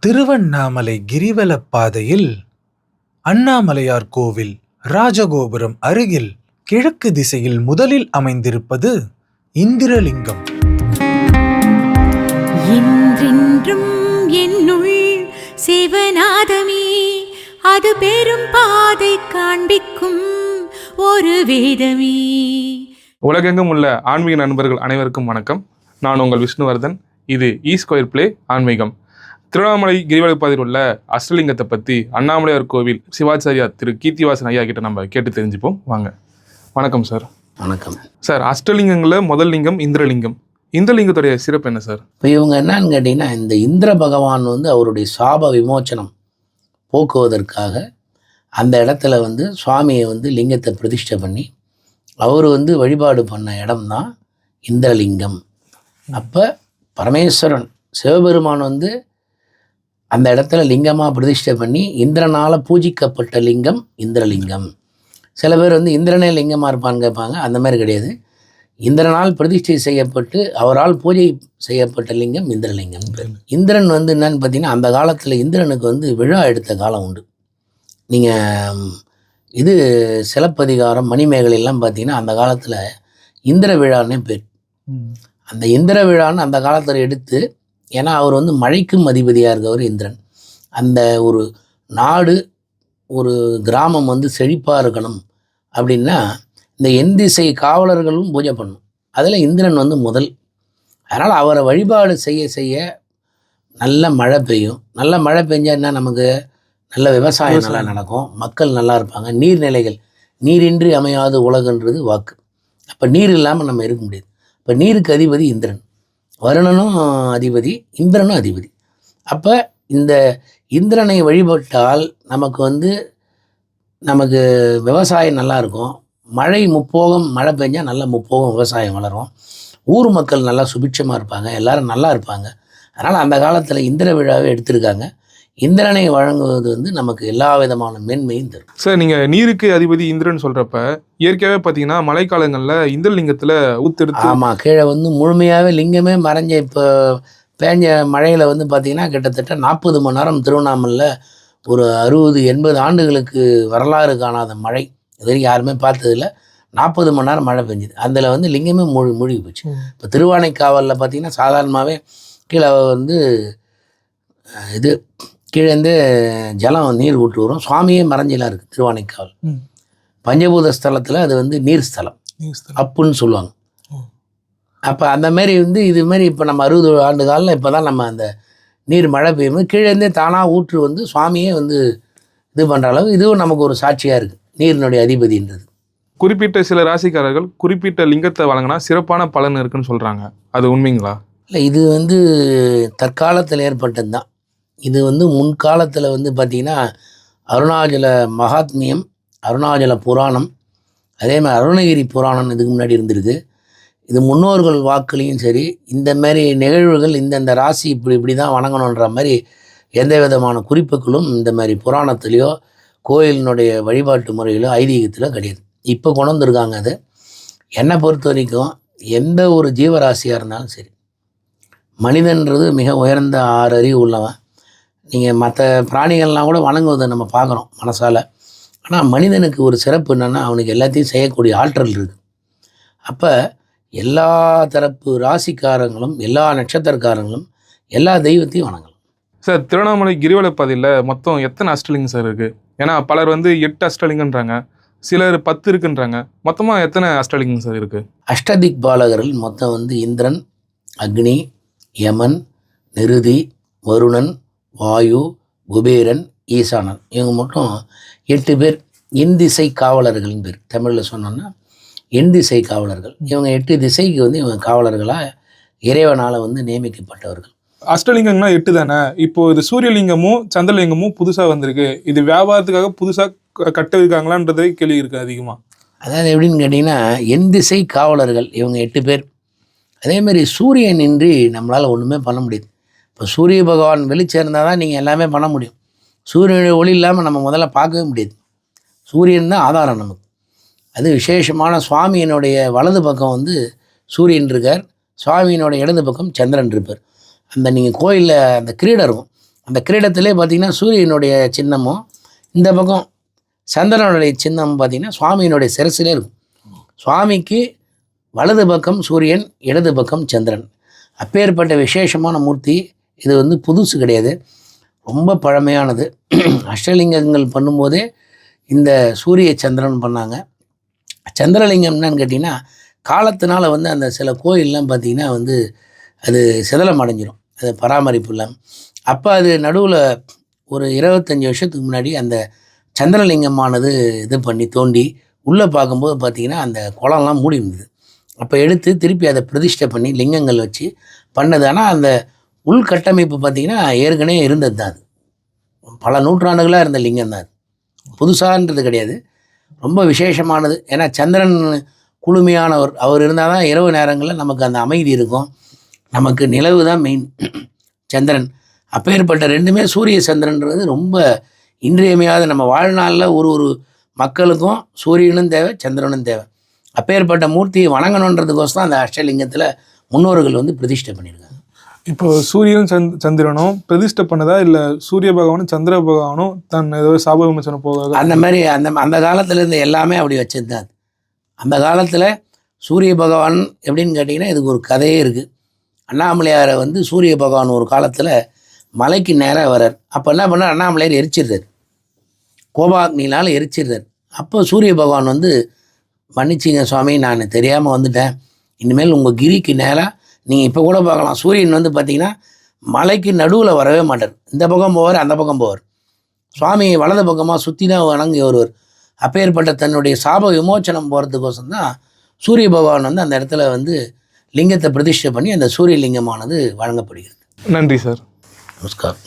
திருவண்ணாமலை கிரிவலப் பாதையில் அண்ணாமலையார் கோவில் ராஜகோபுரம் அருகில் கிழக்கு திசையில் முதலில் அமைந்திருப்பது இந்திரலிங்கம். என்றென்றும் என்னுள் சிவநாதமே அது பெரும் பாதை காண்பிக்கும் ஒரு வேதமே. உலகெங்கும் உள்ள ஆன்மீக நண்பர்கள் அனைவருக்கும் வணக்கம். நான் உங்கள் விஷ்ணுவர்தன். இது இ ஸ்கொயர் பிளே ஆன்மீகம். திருவண்ணாமலை கிரிவலப்பாதையில் உள்ள அஷ்டலிங்கத்தை பற்றி அண்ணாமலையார் கோவில் சிவாச்சாரியா திரு கீர்த்திவாசன் ஐயா கிட்ட நம்ம கேட்டு தெரிஞ்சுப்போம். வாங்க. வணக்கம் சார். வணக்கம். சார் அஷ்டலிங்கங்களில் முதல் லிங்கம் இந்திரலிங்கம். இந்திரலிங்கத்துடைய சிறப்பு என்ன சார்? இப்போ இவங்க என்னன்னு கேட்டிங்கன்னா இந்த இந்திர பகவான் வந்து அவருடைய சாப விமோச்சனம் போக்குவதற்காக அந்த இடத்துல வந்து சுவாமியை வந்து லிங்கத்தை பிரதிஷ்டை பண்ணி அவர் வந்து வழிபாடு பண்ண இடம்தான் இந்திரலிங்கம். அப்போ பரமேஸ்வரன் சிவபெருமான் வந்து அந்த இடத்துல லிங்கமாக பிரதிஷ்டை பண்ணி இந்திரனால் பூஜிக்கப்பட்ட லிங்கம் இந்திரலிங்கம். சில பேர் வந்து இந்திரனே லிங்கமாக இருப்பான்னு கேட்பாங்க. அந்த மாதிரி கிடையாது. இந்திரனால் பிரதிஷ்டை செய்யப்பட்டு அவரால் பூஜை செய்யப்பட்ட லிங்கம் இந்திரலிங்கம். பேர் இந்திரன் வந்து என்னன்னு பார்த்தீங்கன்னா அந்த காலத்தில் இந்திரனுக்கு வந்து விழா எடுத்த காலம் உண்டு. நீங்கள் இது சிலப்பதிகாரம் மணிமேகலையெல்லாம் பார்த்தீங்கன்னா அந்த காலத்தில் இந்திர விழான்னே பேர். அந்த இந்திர விழான்னு அந்த காலத்தில் எடுத்து ஏன்னா அவர் வந்து மழைக்கும் அதிபதியாக இருக்கவர் இந்திரன். அந்த ஒரு நாடு ஒரு கிராமம் வந்து செழிப்பாக இருக்கணும் அப்படின்னா இந்த எண் திசை காவலர்களும் பூஜை பண்ணும் அதில் இந்திரன் வந்து முதல். அதனால் அவரை வழிபாடு செய்ய செய்ய நல்ல மழை பெய்யும். நல்ல மழை பெஞ்சா என்ன? நமக்கு நல்ல விவசாயம் நல்லா நடக்கும். மக்கள் நல்லா இருப்பாங்க. நீர்நிலைகள் நீரின்றி அமையாத உலகன்றது வாக்கு. அப்போ நீர் இல்லாமல் நம்ம இருக்க முடியாது. இப்போ நீருக்கு அதிபதி இந்திரன். வருணனும் அதிபதி இந்திரனும் அதிபதி. அப்போ இந்த இந்திரனை வழிபட்டால் நமக்கு வந்து நமக்கு விவசாயம் நல்லா இருக்கும். மழை முப்போகம் மழை பெஞ்சால் நல்ல முப்போகம் விவசாயம் வளரும். ஊர் மக்கள் நல்லா சுபிட்சமாக இருப்பாங்க. எல்லோரும் நல்லா இருப்பாங்க. அதனால் அந்த காலத்தில் இந்திர விழாவை எடுத்திருக்காங்க. இந்திரனை வழங்குவது வந்து நமக்கு எல்லா விதமான மேன்மையும் தரும். சார் நீங்கள் நீருக்கு அதிபதி இந்திரன் சொல்கிறப்ப இயற்கையாகவே பார்த்தீங்கன்னா மழைக்காலங்களில் இந்திரலிங்கத்தில் ஊத்தெடுத்து ஆமாம் கீழே வந்து முழுமையாகவே லிங்கமே மறைஞ்ச இப்போ பேஞ்ச மழையில் வந்து பார்த்திங்கன்னா கிட்டத்தட்ட நாற்பது மணி நேரம் திருவண்ணாமலையில் ஒரு அறுபது எண்பது ஆண்டுகளுக்கு வரலாறு காணாத மழை. இது வரைக்கும் யாருமே பார்த்ததில்ல. நாற்பது மணி நேரம் மழை பெஞ்சுது. அதில் வந்து லிங்கமே மூழ்கி மூழ்கி போச்சு. இப்போ திருவானைக்காவலில் பார்த்தீங்கன்னா சாதாரணமாகவே கீழே வந்து இது கீழேருந்து ஜலம் நீர் விட்டு வரும். சுவாமியே மறைஞ்சலாம் இருக்குது திருவானைக்காவல். ம். பஞ்சபூத ஸ்தலத்தில் அது வந்து நீர் ஸ்தலம். அப்புன்னு சொல்லுவாங்க. அப்போ அந்த மாதிரி வந்து இது மாதிரி இப்போ நம்ம அறுபது ஆண்டு காலில் இப்போ தான் நம்ம அந்த நீர் மழை பெய்யும் கீழேருந்தே தானாக ஊற்று வந்து சுவாமியே வந்து இது பண்ணுற அளவு இதுவும் நமக்கு ஒரு சாட்சியாக இருக்குது நீரினுடைய அதிபதின்றது. குறிப்பிட்ட சில ராசிக்காரர்கள் குறிப்பிட்ட லிங்கத்தை வழங்கினா சிறப்பான பலன் இருக்குன்னு சொல்கிறாங்க அது உண்மைங்களா? இல்லை இது வந்து தற்காலத்தில் ஏற்பட்டது தான் இது வந்து முன்காலத்தில் வந்து பார்த்திங்கன்னா அருணாச்சல மகாத்மியம் அருணாச்சல புராணம் அதே மாதிரி அருணகிரி புராணம் இதுக்கு முன்னாடி இருந்திருக்கு. இது முன்னோர்கள் வாக்குலேயும் சரி இந்த மாதிரி நிகழ்வுகள் இந்தந்த ராசி இப்படி இப்படி தான் வணங்கணுன்ற மாதிரி எந்த விதமான குறிப்புகளும் இந்த மாதிரி புராணத்துலேயோ கோயிலினுடைய வழிபாட்டு முறையிலோ ஐதீகத்திலோ கிடையாது. இப்போ கொண்டு வந்திருக்காங்க அது. என்னை பொறுத்த வரைக்கும் எந்த ஒரு ஜீவராசியாக இருந்தாலும் சரி மனிதன்றது மிக உயர்ந்த ஆறு அறிவு உள்ளவன். நீங்கள் மற்ற பிராணிகள்லாம் கூட வணங்குவதை நம்ம பார்க்குறோம் மனசால். ஆனால் மனிதனுக்கு ஒரு சிறப்பு என்னென்னா அவனுக்கு எல்லாத்தையும் செய்யக்கூடிய ஆற்றல் இருக்குது அப்போ எல்லா தரப்பு ராசிக்காரங்களும் எல்லா நட்சத்திரக்காரங்களும் எல்லா தெய்வத்தையும் வணங்கலாம். சார் திருவண்ணாமலை கிரிவலப்பாதையில் மொத்தம் எத்தனை அஷ்டலிங்கம் சார் இருக்குது ஏன்னா பலர் வந்து எட்டு அஷ்டலிங்கன்றாங்க. சிலர் பத்து இருக்குன்றாங்க. மொத்தமாக எத்தனை அஷ்டலிங்கம் சார் இருக்குது அஷ்டதிக் பாலகர்கள் மொத்தம் வந்து இந்திரன் அக்னி யமன் நிருதி வருணன் வாயு குபேரன் ஈசானன். இவங்க மட்டும் எட்டு பேர். எண்திசை காவலர்கள்னு பேர். தமிழில் சொன்னோன்னா எண்திசை காவலர்கள். இவங்க எட்டு திசைக்கு வந்து இவங்க காவலர்களாக இறைவனால் வந்து நியமிக்கப்பட்டவர்கள். அஷ்டலிங்கம்னா எட்டு தானே? இப்போ இது சூரியலிங்கமும் சந்திரலிங்கமும் புதுசாக வந்திருக்கு. இது வியாபாரத்துக்காக புதுசாக கட்டிருக்காங்களான்றதே கேள்வி இருக்குது அதிகமாக அதாவது எப்படின்னு கேட்டிங்கன்னா என் திசை காவலர்கள் இவங்க எட்டு பேர். அதேமாதிரி சூரியன் இன்றி நம்மளால் ஒன்றுமே பண்ண முடியாது. இப்போ சூரிய பகவான் வெளிச்சம் இருந்தால் தான் நீங்கள் எல்லாமே பண்ண முடியும். சூரியனுடைய ஒளி இல்லாமல் நம்ம முதல்ல பார்க்கவே முடியாது. சூரியன் தான் ஆதாரம் நமக்கு. அது விசேஷமான சுவாமியினுடைய வலது பக்கம் வந்து சூரியன் இருக்கார். சுவாமியினுடைய இடது பக்கம் சந்திரன் இருப்பார். அந்த நீங்கள் கோயிலில் அந்த கிரீடம் இருக்கும் அந்த கிரீடத்திலே பார்த்தீங்கன்னா சூரியனுடைய சின்னமும் இந்த பக்கம் சந்திரனுடைய சின்னம் பார்த்தீங்கன்னா சுவாமியினுடைய சிரசிலே இருக்கும். சுவாமிக்கு வலது பக்கம் சூரியன் இடது பக்கம் சந்திரன். அப்பேற்பட்ட விசேஷமான மூர்த்தி இது வந்து புதுசு கிடையாது. ரொம்ப பழமையானது. அஷ்டலிங்கங்கள் பண்ணும்போதே இந்த சூரிய சந்திரன் பண்ணாங்க. சந்திரலிங்கம் என்னன்னு கேட்டிங்கன்னா காலத்தினால வந்து அந்த சில கோயிலெலாம் பார்த்திங்கன்னா வந்து அது சிதலம் அடைஞ்சிரும். அது பராமரிப்பு இல்லாமல் அப்போ அது நடுவில் ஒரு இருபத்தஞ்சி வருஷத்துக்கு முன்னாடி அந்த சந்திரலிங்கமானது இது பண்ணி தோண்டி உள்ளே பார்க்கும்போது பார்த்திங்கன்னா அந்த குளம்லாம் மூடி இருந்தது அப்போ எடுத்து திருப்பி அதை பிரதிஷ்டை பண்ணி லிங்கங்கள் வச்சு பண்ணது. ஆனால் அந்த உள்கட்டமைப்பு பார்த்திங்கன்னா ஏற்கனவே இருந்தது தான் அது. பல நூற்றாண்டுகளாக இருந்த லிங்கம் தான் அது. புதுசான்றது கிடையாது. ரொம்ப விசேஷமானது. ஏன்னா சந்திரன் குளுமையானவர். அவர் இருந்தால் தான் இரவு நேரங்களில் நமக்கு அந்த அமைதி இருக்கும். நமக்கு நிலவு தான் மெயின் சந்திரன். அப்பேற்பட்ட ரெண்டுமே சூரிய சந்திரன்றது ரொம்ப இன்றியமையாத நம்ம வாழ்நாளில் ஒரு ஒரு மக்களுக்கும் சூரியனும் தேவை சந்திரனும் தேவை. அப்பேற்பட்ட மூர்த்தியை வணங்கணுன்றதுக்கோசம் அந்த அஷ்டலிங்கத்தில் முன்னோர்கள் வந்து பிரதிஷ்டை பண்ணியிருக்காங்க. இப்போ சூரியனும் சந்த் சந்திரனும் பிரதிஷ்டை பண்ணதா? இல்லை சூரிய பகவானும் சந்திர பகவானும் தன் ஏதோ சாப விமர்சனம் போக அந்த மாதிரி அந்த அந்த காலத்துல இருந்து எல்லாமே அப்படி வச்சது அந்த காலத்தில் சூரிய பகவான் எப்படின்னு கேட்டிங்கன்னா இதுக்கு ஒரு கதையே இருக்குது அண்ணாமலையாரை வந்து சூரிய பகவான் ஒரு காலத்தில் மலைக்கு நேராக வரார் அப்போ என்ன பண்ணார்? அண்ணாமலையார் எரிச்சிடுறார். கோபாக்னினால் எரிச்சிடுறார். அப்போ சூரிய பகவான் வந்து மன்னிச்சிங்க சுவாமி நான் தெரியாமல் வந்துட்டேன். இனிமேல் உங்கள் கிரிக்கு நேராக நீங்கள் இப்போ கூட பார்க்கலாம். சூரியன் வந்து பார்த்தீங்கன்னா மலைக்கு நடுவில் வரவே மாட்டார். இந்த பக்கம் போவார் அந்த பக்கம் போவார். சுவாமி வலது பக்கமாக சுற்றி தான் வணங்கி வருவார் அப்பேற்பட்ட தன்னுடைய சாப விமோச்சனம் போகிறதுக்கோசம் தான் சூரிய பகவான் வந்து அந்த இடத்துல வந்து லிங்கத்தை பிரதிஷ்டை பண்ணி அந்த சூரிய லிங்கமானது வழங்கப்படுகிறது. நன்றி சார். நமஸ்காரம்